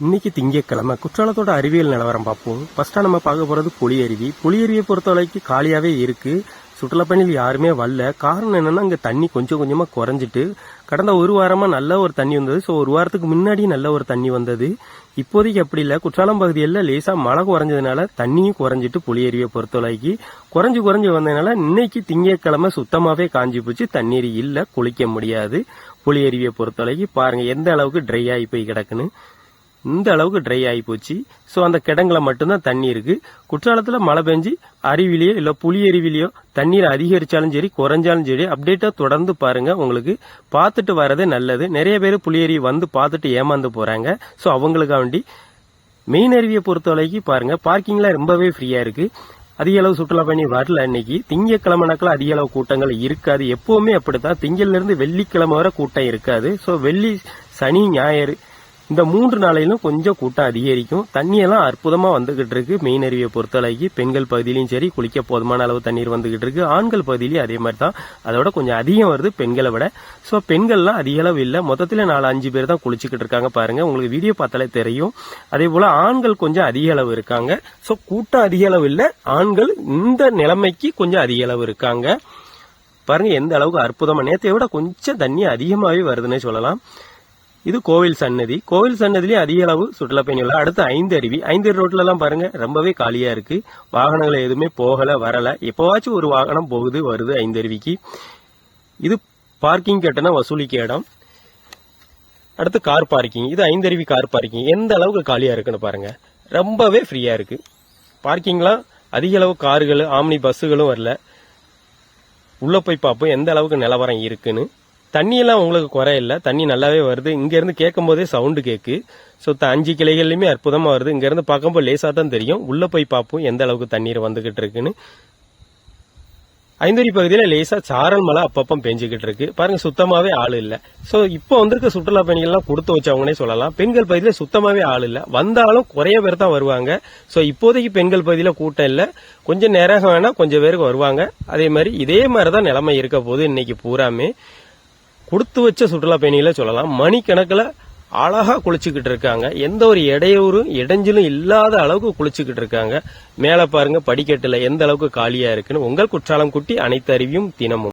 இன்னைக்கு திங்கக்கிழமை குற்றாலத்தோட அறிவியல் நிலவரம் பார்ப்போம். ஃபர்ஸ்டா நம்ம பார்க்க போறது புலியருவி பொறுத்த பொறுத்தவரைக்கும் காலியாவே இருக்கு. சுற்றுலா பயணிகள் யாருமே வரல. காரணம் என்னன்னா அங்கே தண்ணி கொஞ்சம் கொஞ்சமாக குறைஞ்சிட்டு கடந்த ஒரு வாரமாக நல்ல ஒரு தண்ணி வந்தது. ஸோ ஒரு வாரத்துக்கு முன்னாடி நல்ல ஒரு தண்ணி வந்தது. இப்போதைக்கு அப்படி இல்லை. குற்றாலம் பகுதியில் லேசாக மழை குறைஞ்சதுனால தண்ணியும் குறைஞ்சிட்டு புளியருவியை பொறுத்தவரைக்கு குறைஞ்சு குறைஞ்சி வந்ததுனால இன்னைக்கு திங்கட்கிழமை சுத்தமாகவே காஞ்சி போச்சு. தண்ணீர் இல்லை குளிக்க முடியாது. புளியருவியை பொறுத்தவரைக்கு பாருங்கள் எந்த அளவுக்கு ட்ரை ஆகி போய் கிடக்குன்னு. இந்த அளவுக்கு ட்ரை ஆகி போச்சு. ஸோ அந்த கிடங்கில் மட்டும்தான் தண்ணி இருக்கு. குற்றாலத்தில் மழை பெஞ்சு அருவிலையோ இல்லை புலி அருவிலையோ தண்ணீர் அதிகரித்தாலும் சரி குறைஞ்சாலும் சரி அப்டேட்டாக தொடர்ந்து பாருங்க. உங்களுக்கு பார்த்துட்டு வரதே நல்லது. நிறைய பேர் புலி அருவி வந்து பார்த்துட்டு ஏமாந்து போறாங்க. ஸோ அவங்களுக்காக வேண்டி மெயின் அருவியை பொறுத்த வரைக்கும் பாருங்க பார்க்கிங்லாம் ரொம்பவே ஃப்ரீயா இருக்கு. அதிக அளவு சுற்றுலா பயணி வரல இன்னைக்கு திங்கக்கிழமைனாக்கில் அதிக அளவு கூட்டங்கள் இருக்காது. எப்பவுமே அப்படித்தான். திங்கள்லேருந்து வெள்ளிக்கிழமை வரை கூட்டம் இருக்காது. ஸோ வெள்ளி சனி ஞாயிறு இந்த மூன்று நாளையிலும் கொஞ்சம் கூட்டம் அதிகரிக்கும். தண்ணியெல்லாம் அற்புதமாக வந்துகிட்டு இருக்கு. மெயின் அருவியை பொறுத்தளவுக்கு பெண்கள் பகுதியிலையும் சரி குளிக்க போதுமான அளவு தண்ணீர் வந்துகிட்டு இருக்கு. ஆண்கள் பகுதியிலையும் அதே மாதிரி தான். அதோட கொஞ்சம் அதிகம் வருது பெண்களை விட. ஸோ பெண்கள்லாம் அதிக அளவு இல்லை. மொத்தத்தில் நாலு அஞ்சு பேர் தான் குளிச்சுக்கிட்டு இருக்காங்க பாருங்க. உங்களுக்கு வீடியோ பார்த்தாலே தெரியும். அதே போல ஆண்கள் கொஞ்சம் அதிக அளவு இருக்காங்க. ஸோ கூட்டம் அதிக அளவு இல்லை. ஆண்கள் இந்த நிலைமைக்கு கொஞ்சம் அதிக அளவு இருக்காங்க. பாருங்க எந்த அளவுக்கு அற்புதமா. நேற்றை விட கொஞ்சம் தண்ணி அதிகமாகவே வருதுன்னே சொல்லலாம். இது கோவில் சன்னதி. கோவில் சன்னதிலேயே அதிக அளவு சுற்றுலா பயணிகள் அடுத்து ஐந்து அருவி. ஐந்து ரோட்ல எல்லாம் பாருங்க ரொம்பவே காலியா இருக்கு. வாகனங்கள் எதுவுமே போகல வரல. எப்போவாச்சும் ஒரு வாகனம் போகுது வருது ஐந்து அருவிக்கு. இது பார்க்கிங் கட்டணம் வசூலிக்க இடம். அடுத்து கார் பார்க்கிங். இது ஐந்தருவி கார் பார்க்கிங். எந்த அளவுக்கு காலியா இருக்குன்னு பாருங்க. ரொம்பவே ஃப்ரீயா இருக்கு. பார்க்கிங்லாம் அதிக அளவு கார்கள் ஆம்னி பஸ்ஸுகளும் வரல. உள்ள போய் பார்ப்போம் எந்த அளவுக்கு நிலவரம் இருக்குன்னு. தண்ணியெல்லாம் உங்களுக்கு குறையில்ல தண்ணி நல்லாவே வருது. இங்கேருந்து கேட்கும் போதே சவுண்டு கேட்கு ஸோ அஞ்சு கிளைகள்லையுமே அற்புதமாக வருது. இங்கேருந்து பார்க்கும்போது லேசாக தான் தெரியும். உள்ளே போய் பார்ப்போம் எந்த அளவுக்கு தண்ணீர் வந்துகிட்டு இருக்குன்னு. ஐந்தூரி பகுதியில் லேசாக சாரல் மழை அப்பப்போ பெஞ்சுக்கிட்டு இருக்கு. பாருங்க சுத்தமாகவே ஆள் இல்லை. ஸோ இப்போ வந்திருக்க சுற்றுலா பயணிகள்லாம் கொடுத்து வச்சவங்கனே சொல்லலாம். பெண்கள் பகுதியில் சுத்தமாகவே ஆள் இல்லை. வந்தாலும் குறைய பேர் தான் வருவாங்க. ஸோ இப்போதைக்கு பெண்கள் பகுதியில் கூட்டம் இல்லை. கொஞ்சம் நேரம் வேணால் கொஞ்சம் பேருக்கு வருவாங்க. அதே மாதிரி இதே மாதிரி தான் நிலைமை இருக்க போது இன்னைக்கு பூராமே. கொடுத்து வச்ச சுற்றுலா பயணிகளை சொல்லலாம். மணிக்கணக்கில் அழகா குளிச்சுக்கிட்டு இருக்காங்க. எந்த ஒரு இடையூறும் இடைஞ்சலும் இல்லாத அளவுக்கு குளிச்சுக்கிட்டு இருக்காங்க. மேலே பாருங்க படிக்கட்டில் எந்த அளவுக்கு காலியா இருக்குன்னு. உங்கள் குற்றாலம் குட்டி அனைத்து அறிவியும் தினமும்.